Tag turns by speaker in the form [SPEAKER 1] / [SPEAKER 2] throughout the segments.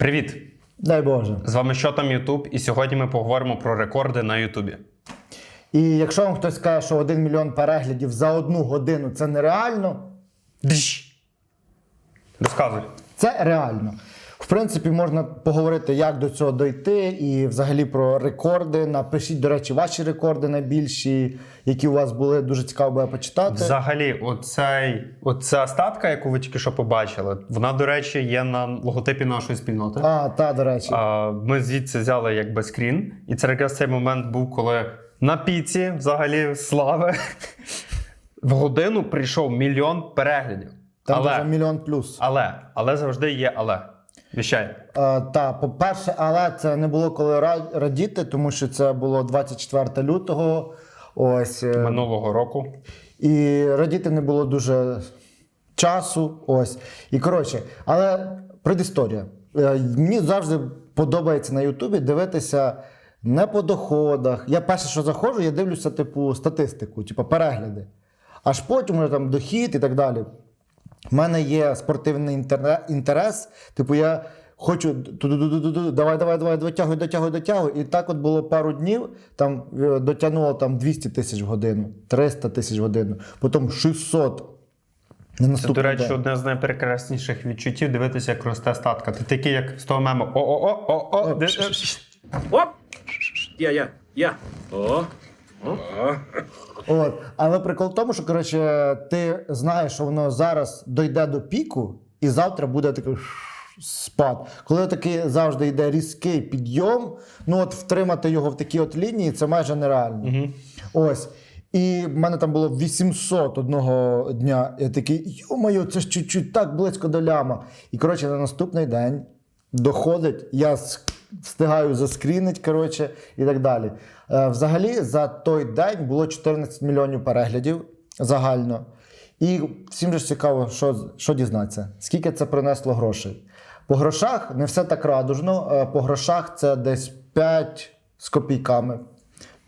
[SPEAKER 1] Привіт!
[SPEAKER 2] Дай Боже.
[SPEAKER 1] З вами що там Ютуб, і сьогодні ми поговоримо про рекорди на Ютубі.
[SPEAKER 2] І якщо вам хтось скаже, що 1 мільйон переглядів за одну годину це нереально,
[SPEAKER 1] Дж. Розказуй.
[SPEAKER 2] це реально. Принципі, можна поговорити, як до цього дойти, і взагалі про рекорди. Напишіть, до речі, ваші рекорди найбільші, які у вас були. Дуже цікаво буде почитати.
[SPEAKER 1] Взагалі, оцей, оця статка, яку ви тільки що побачили, вона, до речі, є на логотипі нашої спільноти.
[SPEAKER 2] А, та, до речі.
[SPEAKER 1] А, Ми звідси взяли якби скрін, і це якраз цей момент був, коли на піці, взагалі, слави, в годину прийшов мільйон переглядів.
[SPEAKER 2] Там
[SPEAKER 1] але,
[SPEAKER 2] вже мільйон плюс.
[SPEAKER 1] але, але завжди є але. Віщай.
[SPEAKER 2] Е, та, по-перше, але це не було коли радіти, тому що це було 24 лютого. Ось. е,
[SPEAKER 1] Минулого року.
[SPEAKER 2] І радіти не було дуже часу. Ось. І коротше, але предісторія. Е, Мені завжди подобається на Ютубі дивитися не по доходах. Я перше, що заходжу, я дивлюся, типу, статистику, типу перегляди. Аж потім вже там дохід і так далі. У мене є спортивний інтерес. Типу, я хочу давай, давай, давай, дотягуй, дотягуй, дотягуй. І так от було пару днів, там е, дотягнуло там 200 тисяч в годину, 300 тисяч в годину, потім 600. На
[SPEAKER 1] Це, до речі,
[SPEAKER 2] день.
[SPEAKER 1] одне з найпрекрасніших відчуттів дивитися, як росте статка. Ти такий, як з того мему. О-о-о-о-о. де- де-
[SPEAKER 3] Оп! Я, я, я. О.
[SPEAKER 2] От. Але прикол в тому, що коротше, ти знаєш, що воно зараз дойде до піку, і завтра буде такий спад. Коли такий завжди йде різкий підйом, ну от втримати його в такій от лінії це майже нереально. Ось. І в мене там було 800 одного дня. Я такий, йо-моє, це ж чуть-чуть так близько до ляма. І коротше, на наступний день доходить, я встигаю заскрінить, коротше, і так далі. Е, взагалі, за той день було 14 мільйонів переглядів загально. І всім же цікаво, що, що дізнатися, скільки це принесло грошей. По грошах не все так радужно. Е, По грошах це десь 5 з копійками.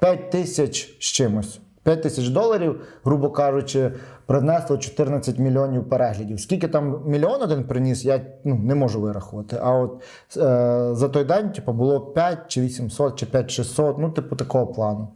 [SPEAKER 2] 5 тисяч з чимось. 5 тисяч доларів, грубо кажучи, принесло 14 мільйонів переглядів. Скільки там мільйон один приніс, я ну, не можу вирахувати. А от е, за той день типу, було 5 чи 800, чи 5 600, ну, типу, такого плану.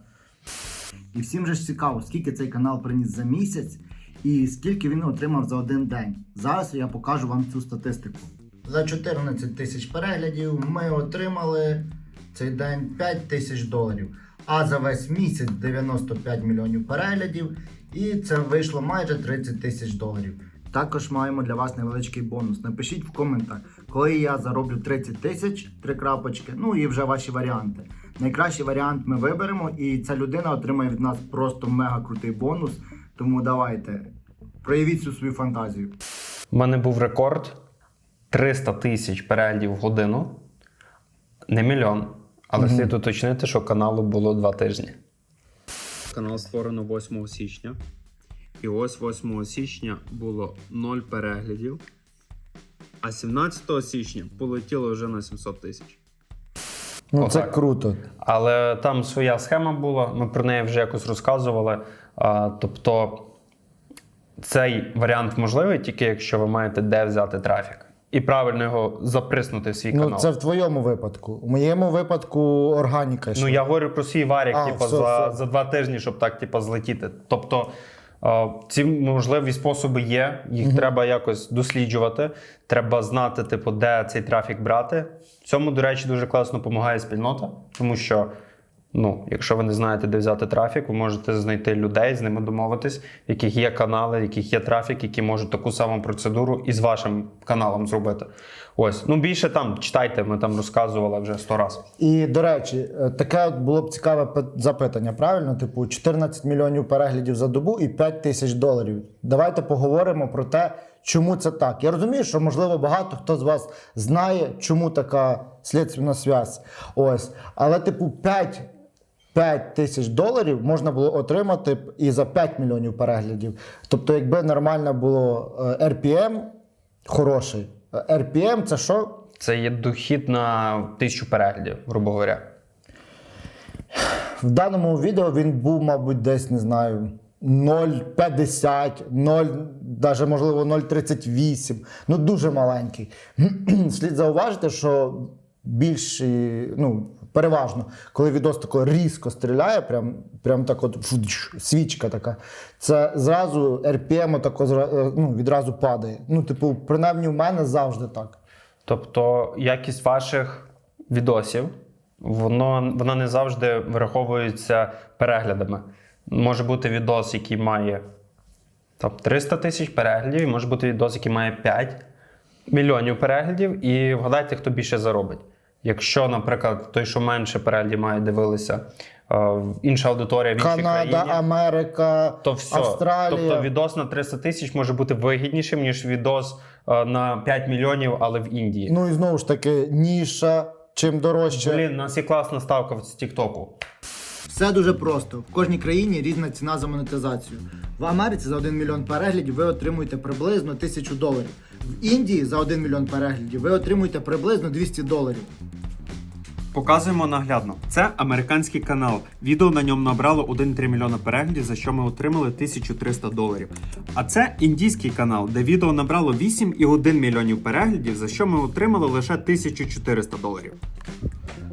[SPEAKER 2] І всім же ж цікаво, скільки цей канал приніс за місяць і скільки він отримав за один день. Зараз я покажу вам цю статистику. За 14 тисяч переглядів ми отримали цей день 5 тисяч доларів. А за весь місяць 95 мільйонів переглядів, і це вийшло майже 30 тисяч доларів. Також маємо для вас невеличкий бонус. Напишіть в коментах, коли я зароблю 30 тисяч, три крапочки, ну і вже ваші варіанти. Найкращий варіант ми виберемо, і ця людина отримає від нас просто мега крутий бонус. Тому давайте, проявіть цю свою фантазію.
[SPEAKER 1] У мене був рекорд 300 тисяч переглядів в годину. Не мільйон. Але слід уточнити, що каналу було два тижні. Канал створено 8 січня. І ось 8 січня було 0 переглядів. А 17 січня полетіло вже на 700 тисяч.
[SPEAKER 2] Ну це
[SPEAKER 1] Отак.
[SPEAKER 2] круто.
[SPEAKER 1] Але там своя схема була, ми про неї вже якось розказували. А, тобто цей варіант можливий тільки якщо ви маєте де взяти трафік. І правильно його заприснути в свій
[SPEAKER 2] Ну
[SPEAKER 1] канал.
[SPEAKER 2] це в твоєму випадку. У моєму випадку органіка.
[SPEAKER 1] Ну я говорю про свій варік,
[SPEAKER 2] А,
[SPEAKER 1] типу,
[SPEAKER 2] все,
[SPEAKER 1] за,
[SPEAKER 2] все.
[SPEAKER 1] за два тижні, щоб так типу, злетіти. Тобто ці можливі способи є, їх треба якось досліджувати. Треба знати, типу, де цей трафік брати. В цьому, до речі, дуже класно допомагає спільнота, тому що. Ну, якщо ви не знаєте, де взяти трафік, ви можете знайти людей, з ними домовитись, в яких є канали, в яких є трафік, які можуть таку саму процедуру і з вашим каналом зробити. Ось, ну більше там читайте, ми там розказували вже сто разів.
[SPEAKER 2] І до речі, е, таке було б цікаве запитання, правильно? Типу, 14 мільйонів переглядів за добу і 5 тисяч доларів. Давайте поговоримо про те, чому це так. Я розумію, що можливо багато хто з вас знає, чому така слідственна зв'язь. Ось, але типу 5 5 тисяч доларів можна було отримати і за 5 мільйонів переглядів. Тобто, якби нормально було е, RPM хороший. Е, RPM це що?
[SPEAKER 1] Це є дохід на тисячу переглядів, грубо говоря.
[SPEAKER 2] В даному відео він був, мабуть, десь не знаю, 0,50, 0, навіть можливо 0,38. Ну дуже маленький. Слід зауважити, що більші, ну, переважно, коли відос тако різко стріляє, прям, прям так от свічка така, це зразу RPM тако, е, ну, відразу падає. Ну, типу, принаймні, у мене завжди так.
[SPEAKER 1] Тобто якість ваших відосів, воно, вона не завжди враховується переглядами. Може бути відос, який має там, 300 тисяч переглядів, і може бути відос, який має 5 мільйонів переглядів, і вгадайте, хто більше заробить. Якщо, наприклад, той, що менше перелі має, дивилися, е, інша аудиторія в іншій
[SPEAKER 2] Канада,
[SPEAKER 1] країні,
[SPEAKER 2] Америка,
[SPEAKER 1] то все.
[SPEAKER 2] Австралія.
[SPEAKER 1] Тобто відос на 300 тисяч може бути вигіднішим, ніж відос е, на 5 мільйонів, але в Індії.
[SPEAKER 2] Ну і знову ж таки, ніша, чим дорожче.
[SPEAKER 1] Блін, у нас є класна ставка з Тіктоку.
[SPEAKER 2] Все дуже просто. В кожній країні різна ціна за монетизацію. В Америці за 1 мільйон переглядів ви отримуєте приблизно 1000 доларів. В Індії за 1 мільйон переглядів ви отримуєте приблизно 200 доларів.
[SPEAKER 4] Показуємо наглядно. Це американський канал. Відео на ньому набрало 1,3 мільйона переглядів, за що ми отримали 1300 доларів. А це індійський канал, де відео набрало 8,1 мільйонів переглядів, за що ми отримали лише 1400 доларів.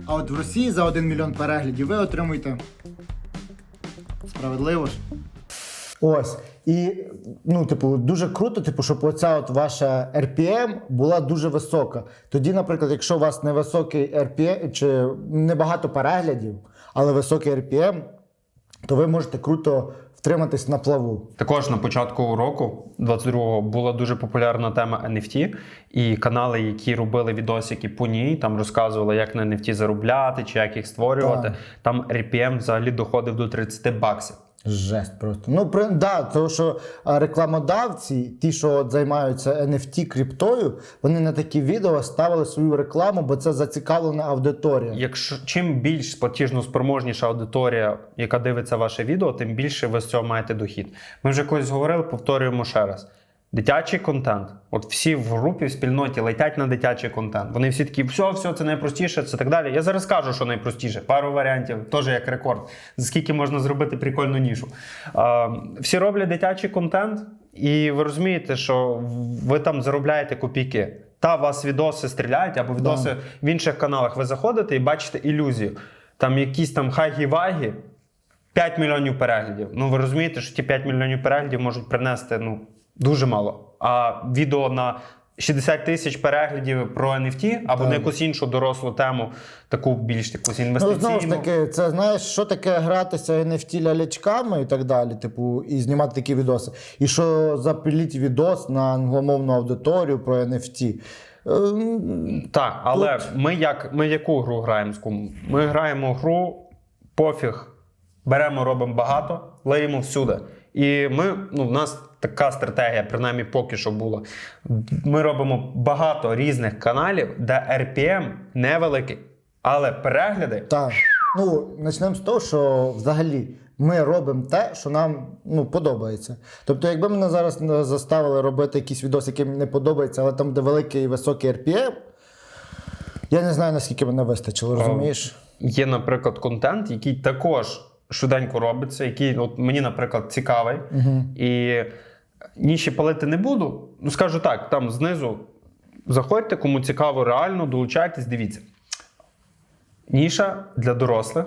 [SPEAKER 2] А от в Росії за 1 мільйон переглядів ви отримуєте. Справедливо ж. Ось. І, ну, типу, дуже круто, типу, щоб оця от ваша RPM була дуже висока. Тоді, наприклад, якщо у вас невисокий RPM чи небагато переглядів, але високий RPM, то ви можете круто втриматись на плаву.
[SPEAKER 1] Також на початку року, 22-го, була дуже популярна тема NFT, і канали, які робили відосики по ній, там розказували, як на NFT заробляти чи як їх створювати.
[SPEAKER 2] Так.
[SPEAKER 1] Там RPM взагалі доходив до 30 баксів.
[SPEAKER 2] Жесть просто. Ну, при, да, тому що рекламодавці, ті, що от займаються NFT криптою, вони на такі відео ставили свою рекламу, бо це зацікавлена аудиторія.
[SPEAKER 1] Якщо чим більш платіжно спроможніша аудиторія, яка дивиться ваше відео, тим більше ви з цього маєте дохід. Ми вже колись говорили, повторюємо ще раз. Дитячий контент. От всі в групі, в спільноті летять на дитячий контент. Вони всі такі, все, все, це найпростіше, це так далі. Я зараз кажу, що найпростіше. Пару варіантів, теж як рекорд. За скільки можна зробити прикольну нішу. А, всі роблять дитячий контент, і ви розумієте, що ви там заробляєте копійки. Та вас відоси стріляють, або відоси в інших каналах. Ви заходите і бачите ілюзію. Там якісь там хагі-вагі, 5 мільйонів переглядів. Ну ви розумієте, що ті 5 мільйонів переглядів можуть принести ну, дуже мало. А відео на 60 тисяч переглядів про NFT або на якусь іншу дорослу тему, таку більш якусь
[SPEAKER 2] Ну, знову ж таки, це знаєш, що таке гратися NFT лялячками і так далі, типу, і знімати такі відоси. І що запиліть відос на англомовну аудиторію про NFT. Ем,
[SPEAKER 1] Так, але ми як ми яку гру граємо з кумом? Ми граємо гру пофіг. Беремо, робимо багато, леємо всюди. І ми, ну, в нас така стратегія, принаймні поки що була. Ми робимо багато різних каналів, де RPM невеликий, але перегляди
[SPEAKER 2] Так. Ну, почнемо з того, що взагалі ми робимо те, що нам ну, подобається. Тобто, якби мене зараз е, заставили робити якийсь відос, який мені не подобається, але там, де великий і високий RPM, я не знаю, наскільки мене вистачило, розумієш?
[SPEAKER 1] є, наприклад, контент, який також швиденько робиться, який от мені, наприклад, цікавий. І ніші палити не буду. Ну, скажу так, там знизу заходьте, кому цікаво, реально, долучайтесь, дивіться. Ніша для дорослих,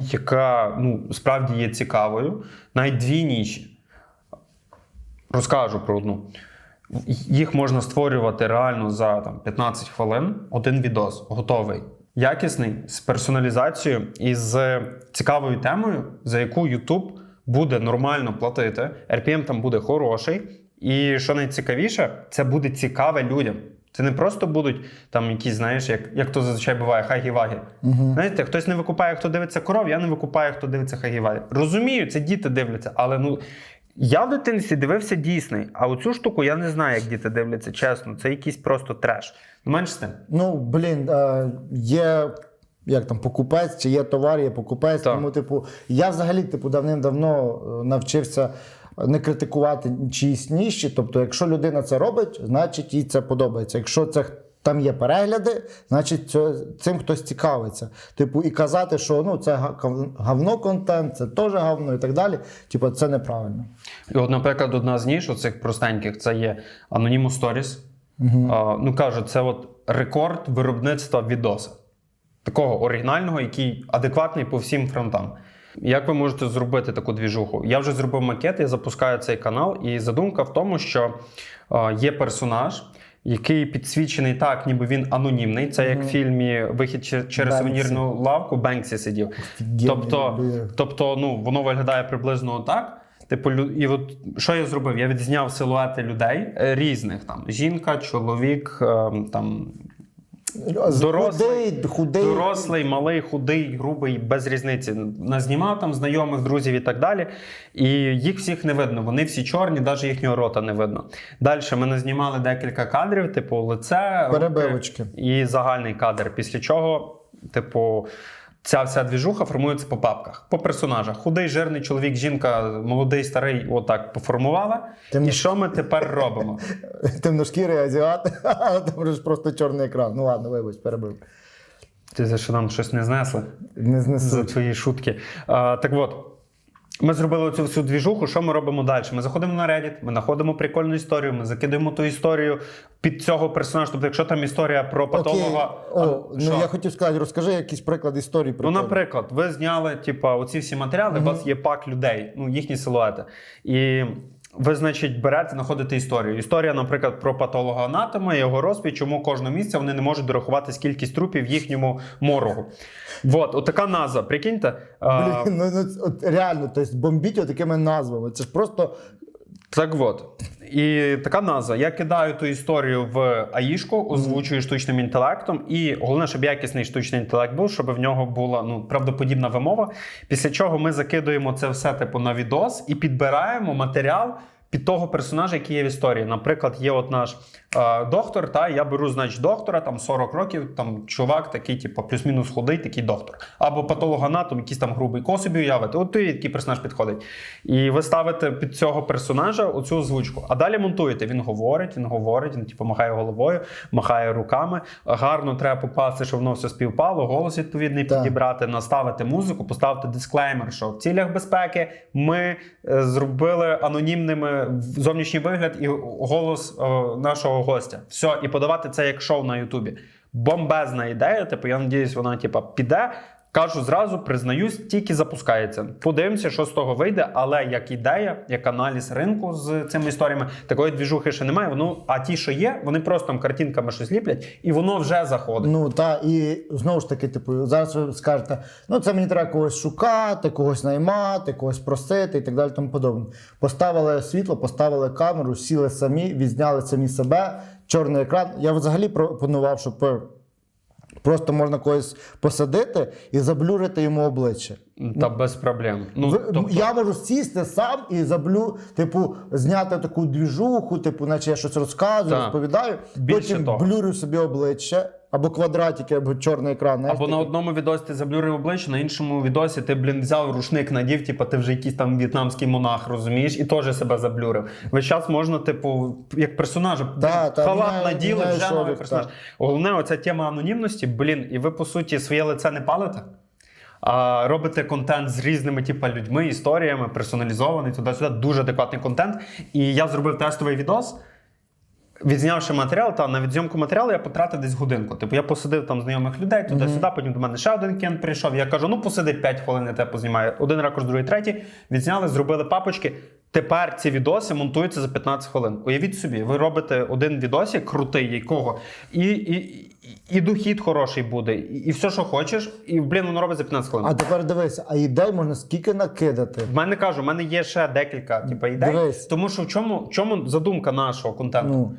[SPEAKER 1] яка ну, справді є цікавою. Навіть дві ніші. Розкажу про одну. Їх можна створювати реально за там, 15 хвилин. Один відос готовий. Якісний, з персоналізацією і з цікавою темою, за яку YouTube буде нормально платити. RPM там буде хороший. І що найцікавіше, це буде цікаве людям. Це не просто будуть там якісь, знаєш, як, як то зазвичай буває, хагі-вагі. Знаєте, хтось не викупає, хто дивиться коров, я не викупаю, хто дивиться хагі-вагі. Розумію, це діти дивляться, але ну. Я в дитинстві дивився дійсний, а оцю штуку я не знаю, як діти дивляться, чесно. Це якийсь просто треш. Ну, менш з тим.
[SPEAKER 2] Ну, блін, е, є. Як там покупець, чи є товар, є покупець.
[SPEAKER 1] Так.
[SPEAKER 2] Тому, типу, я взагалі типу, давним-давно е, навчився не критикувати чиїсь ніші. Тобто, якщо людина це робить, значить їй це подобається. Якщо це там є перегляди, значить цим хтось цікавиться. Типу, і казати, що ну це га- гав- говно контент, це теж говно і так далі. Типу, це неправильно.
[SPEAKER 1] І от, наприклад, одна з ніж оцих простеньких це є Anonymous Stories. А, ну кажуть, це от рекорд виробництва відоса. Такого оригінального, який адекватний по всім фронтам. Як ви можете зробити таку двіжуху? Я вже зробив макет, я запускаю цей канал, і задумка в тому, що е, є персонаж, який підсвічений так, ніби він анонімний. Це як в фільмі Вихід через сувенірну лавку Бенксі сидів.
[SPEAKER 2] Офігенний,
[SPEAKER 1] Тобто, тобто, ну воно виглядає приблизно так. Типу, і от що я зробив? Я відзняв силуети людей е, різних там: жінка, чоловік, е, там Дорослий-
[SPEAKER 2] худий, худий.
[SPEAKER 1] Дорослий, малий, худий, грубий, без різниці. Назнімав там знайомих, друзів і так далі. І їх всіх не видно. Вони всі чорні, навіть їхнього рота не видно. Далі ми назнімали декілька кадрів, типу лице, руки
[SPEAKER 2] Перебивочки.
[SPEAKER 1] і загальний кадр. Після чого, типу. Ця вся двіжуха формується по папках, по персонажах. Худий, жирний чоловік, жінка, молодий, старий, отак поформувала.
[SPEAKER 2] Тим-
[SPEAKER 1] І що ми тепер робимо?
[SPEAKER 2] Темношкірий азіат, а там ж просто чорний екран. Ну ладно, вибач, перебив.
[SPEAKER 1] Ти за що нам щось не знесли?
[SPEAKER 2] Не
[SPEAKER 1] знесли.
[SPEAKER 2] за
[SPEAKER 1] твої шутки. А, так от. Ми зробили цю всю двіжуху. Що ми робимо далі? Ми заходимо на Reddit, ми знаходимо прикольну історію, ми закидаємо ту історію під цього персонажа. Тобто, якщо там історія про
[SPEAKER 2] Окей.
[SPEAKER 1] патолога.
[SPEAKER 2] О,
[SPEAKER 1] а,
[SPEAKER 2] ну
[SPEAKER 1] що?
[SPEAKER 2] я хотів сказати, розкажи якийсь приклад історії.
[SPEAKER 1] Ну, наприклад, ви зняли, типа, оці всі матеріали, у вас є пак людей, ну, їхні силуети. І ви, значить, берете, знаходите історію. Історія, наприклад, про патолога анатома, його розпій, чому кожного місця вони не можуть дорахувати кількість трупів в їхньому морогу? От, отака назва. Прикиньте.
[SPEAKER 2] Блін, ну, ну, от реально, тобто бомбіть такими назвами. Це ж просто
[SPEAKER 1] Так от. І така назва. Я кидаю ту історію в АІшку, озвучую штучним інтелектом. І головне, щоб якісний штучний інтелект був, щоб в нього була ну, правдоподібна вимова. Після чого ми закидуємо це все типу на відос і підбираємо матеріал. Під того персонажа, який є в історії. Наприклад, є от наш е, доктор, та я беру, значить, доктора, там 40 років, там чувак такий, типу, плюс-мінус худий, такий доктор. Або патологоанатом, якийсь там грубий. Кого собі уявити? От той який персонаж підходить. І ви ставите під цього персонажа оцю озвучку. А далі монтуєте. Він говорить, він говорить, він типу махає головою, махає руками. Гарно треба попасти, щоб воно все співпало, голос відповідний
[SPEAKER 2] Так.
[SPEAKER 1] підібрати, наставити музику, поставити дисклеймер, що в цілях безпеки ми е, зробили анонімними зовнішній вигляд і голос е, нашого гостя. Все, і подавати це як шоу на Ютубі. Бомбезна ідея. Типу, я надіюсь, вона типу, піде. Кажу зразу, признаюсь, тільки запускається. Подивимося, що з того вийде. Але як ідея, як аналіз ринку з цими історіями, такої двіжухи ще немає. Воно, а ті, що є, вони просто там картинками щось ліплять, і воно вже заходить.
[SPEAKER 2] Ну та і знову ж таки, типу, зараз ви скажете, ну це мені треба когось шукати, когось наймати, когось просити і так далі. Тому подобне. Поставили світло, поставили камеру, сіли самі, відзняли самі себе, чорний екран. Я взагалі пропонував, щоб просто можна когось посадити і заблюрити йому обличчя.
[SPEAKER 1] Та без проблем. Ну,
[SPEAKER 2] Ви-
[SPEAKER 1] тобто,
[SPEAKER 2] Я можу сісти сам і заблю, типу, зняти таку двіжуху, типу, наче я щось розказую,
[SPEAKER 1] Так.
[SPEAKER 2] розповідаю.
[SPEAKER 1] Більше
[SPEAKER 2] потім
[SPEAKER 1] того.
[SPEAKER 2] блюрю собі обличчя, або квадратики, або чорний екран.
[SPEAKER 1] Або на одному відосі ти заблюрив обличчя, на іншому відосі ти, блін, взяв рушник, надів, типу, ти вже якийсь там в'єтнамський монах, розумієш, і теж себе заблюрив. Весь час можна, типу, як персонажа,
[SPEAKER 2] Да,
[SPEAKER 1] халат наділи, вже новий персонаж.
[SPEAKER 2] так.
[SPEAKER 1] Головне, оця тема анонімності, блін, і ви, по суті, своє лице не палите. Робите контент з різними типу, людьми, історіями, персоналізований туди-сюди. Дуже адекватний контент. І я зробив тестовий відос. Відзнявши матеріал, та на відзйомку матеріалу я потратив десь годинку. Типу, я посадив там знайомих людей туди-сюди, потім до мене ще один кент прийшов. Я кажу: ну посиди 5 хвилин, я тебе познімаю. Один ракурс, другий, третій. Відзняли, зробили папочки. Тепер ці відоси монтуються за 15 хвилин. Уявіть собі, ви робите один відосик крутий, якого, і, і, і, дохід хороший буде, і, і все, що хочеш, і блін, воно робить за 15 хвилин.
[SPEAKER 2] А тепер дивися, а ідей можна скільки накидати.
[SPEAKER 1] В мене кажу, в мене є ще декілька типу, ідей.
[SPEAKER 2] Дивись.
[SPEAKER 1] Тому що в чому, в чому задумка нашого контенту?
[SPEAKER 2] Ну.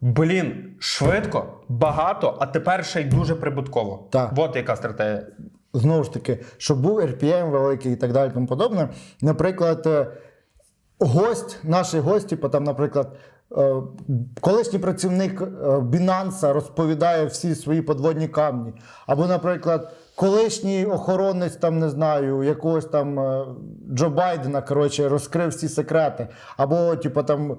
[SPEAKER 1] Блін, швидко, багато, а тепер ще й дуже прибутково.
[SPEAKER 2] Так.
[SPEAKER 1] От яка стратегія.
[SPEAKER 2] Знову ж таки, щоб був RPM великий і так далі, тому подобне. Наприклад, е, гость, наш гость, типу, там, наприклад, колишній працівник Бінанса Binance розповідає всі свої подводні камні. Або, наприклад, колишній охоронець, там, не знаю, якогось там е, Джо Байдена, коротше, розкрив всі секрети. Або, типу, там.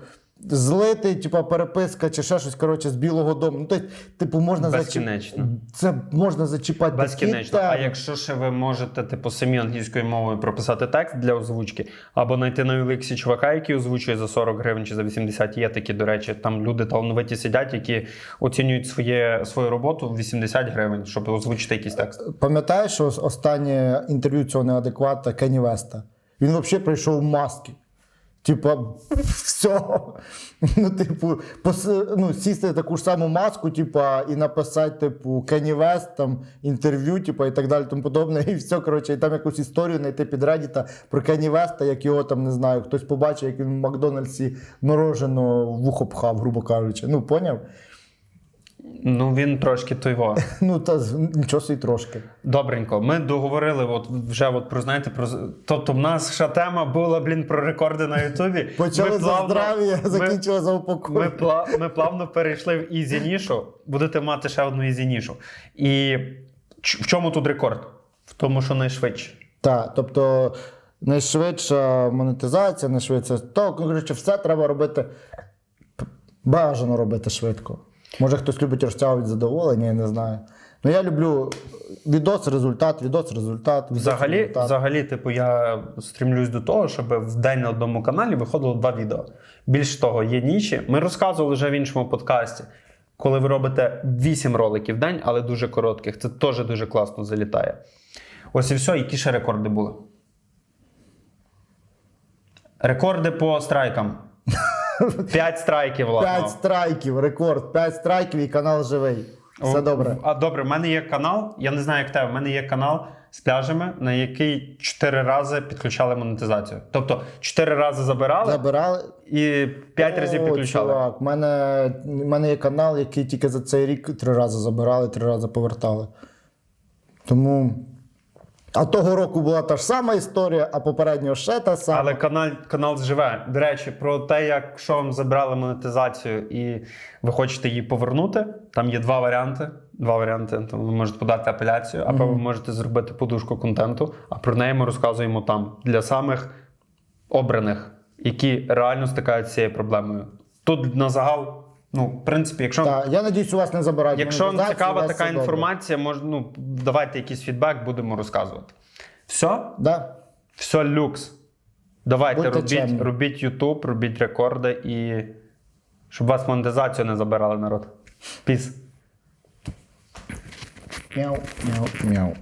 [SPEAKER 2] Злити, типа переписка чи ще щось коротше, з Білого Дому. Ну, тобто, типу, можна
[SPEAKER 1] Безкінечно.
[SPEAKER 2] зачіп- Це можна зачіпати такі
[SPEAKER 1] Безкінечно. А якщо ще ви можете, типу, самі англійською мовою прописати текст для озвучки, або знайти на Олексі чувака, який озвучує за 40 гривень чи за 80, є такі, до речі, там люди талановиті сидять, які оцінюють своє, свою роботу в 80 гривень, щоб озвучити якийсь текст.
[SPEAKER 2] Пам'ятаєш, що останнє інтерв'ю цього неадеквата Кенні Веста? Він взагалі прийшов в маски. Типа, все. Ну, типу, пос, ну, сісти таку ж саму маску, типа, і написати, типу, Кенні Вест, там, інтерв'ю, типа, і так далі, тому подобне. І все, коротше, і там якусь історію знайти під Reddit про Кенні Веста, як його там, не знаю, хтось побачив, як він в Макдональдсі морожено в вухо пхав, грубо кажучи. Ну, поняв?
[SPEAKER 1] Ну він трошки тойво.
[SPEAKER 2] Ну, та нічого собі трошки.
[SPEAKER 1] Добренько, ми договорили от вже от про знаєте про тобто в нас ще тема була блін про рекорди на Ютубі.
[SPEAKER 2] Почали
[SPEAKER 1] Ми
[SPEAKER 2] за
[SPEAKER 1] плавно-
[SPEAKER 2] здрав'я, закінчили за
[SPEAKER 1] Ми, пла, ми плавно перейшли в ізі нішу. Будете мати ще одну ізі нішу. І ч- в чому тут рекорд? В тому, що найшвидше.
[SPEAKER 2] Так, тобто найшвидша монетизація, найшвидше то, коротше, все треба робити. Бажано робити швидко. Може, хтось любить розтягувати задоволення, я не знаю. Ну я люблю відос, результат, відос, результат. відос,
[SPEAKER 1] Взагалі,
[SPEAKER 2] результат.
[SPEAKER 1] взагалі, типу, я стрімлюсь до того, щоб в день на одному каналі виходило два відео. Більш того, є ніші. Ми розказували вже в іншому подкасті. Коли ви робите 8 роликів в день, але дуже коротких, це теж дуже класно залітає. Ось і все, які ще рекорди були. Рекорди по страйкам. 5 страйків, ладно.
[SPEAKER 2] П'ять страйків, рекорд, 5 страйків і канал живий. Все
[SPEAKER 1] О,
[SPEAKER 2] добре.
[SPEAKER 1] А добре, в мене є канал. Я не знаю, як тебе. В мене є канал з пляжами, на який 4 рази підключали монетизацію. Тобто 4 рази забирали
[SPEAKER 2] Забирали.
[SPEAKER 1] і 5 разів підключали.
[SPEAKER 2] Чувак, в мене, в мене є канал, який тільки за цей рік три рази забирали, три рази повертали. Тому. А того року була та ж сама історія, а попереднього ще та сама.
[SPEAKER 1] Але канал, канал живе. До речі, про те, якщо вам забрали монетизацію і ви хочете її повернути, там є два варіанти. Два варіанти. Тому ви можете подати апеляцію, або ви можете зробити подушку контенту. А про неї ми розказуємо там для самих обраних, які реально стикаються з цією проблемою. Тут на загал, ну, в принципі, якщо.
[SPEAKER 2] Так, я надіюсь, у вас не забирають.
[SPEAKER 1] Якщо вам цікава така інформація, мож, ну, давайте якийсь фідбек, будемо розказувати. Все?
[SPEAKER 2] Да?
[SPEAKER 1] Все люкс. Давайте
[SPEAKER 2] Будьте
[SPEAKER 1] робіть,
[SPEAKER 2] чемні.
[SPEAKER 1] робіть YouTube, робіть рекорди і щоб вас монетизацію не забирали народ. Піс.
[SPEAKER 2] Мяу, мяу, мяу.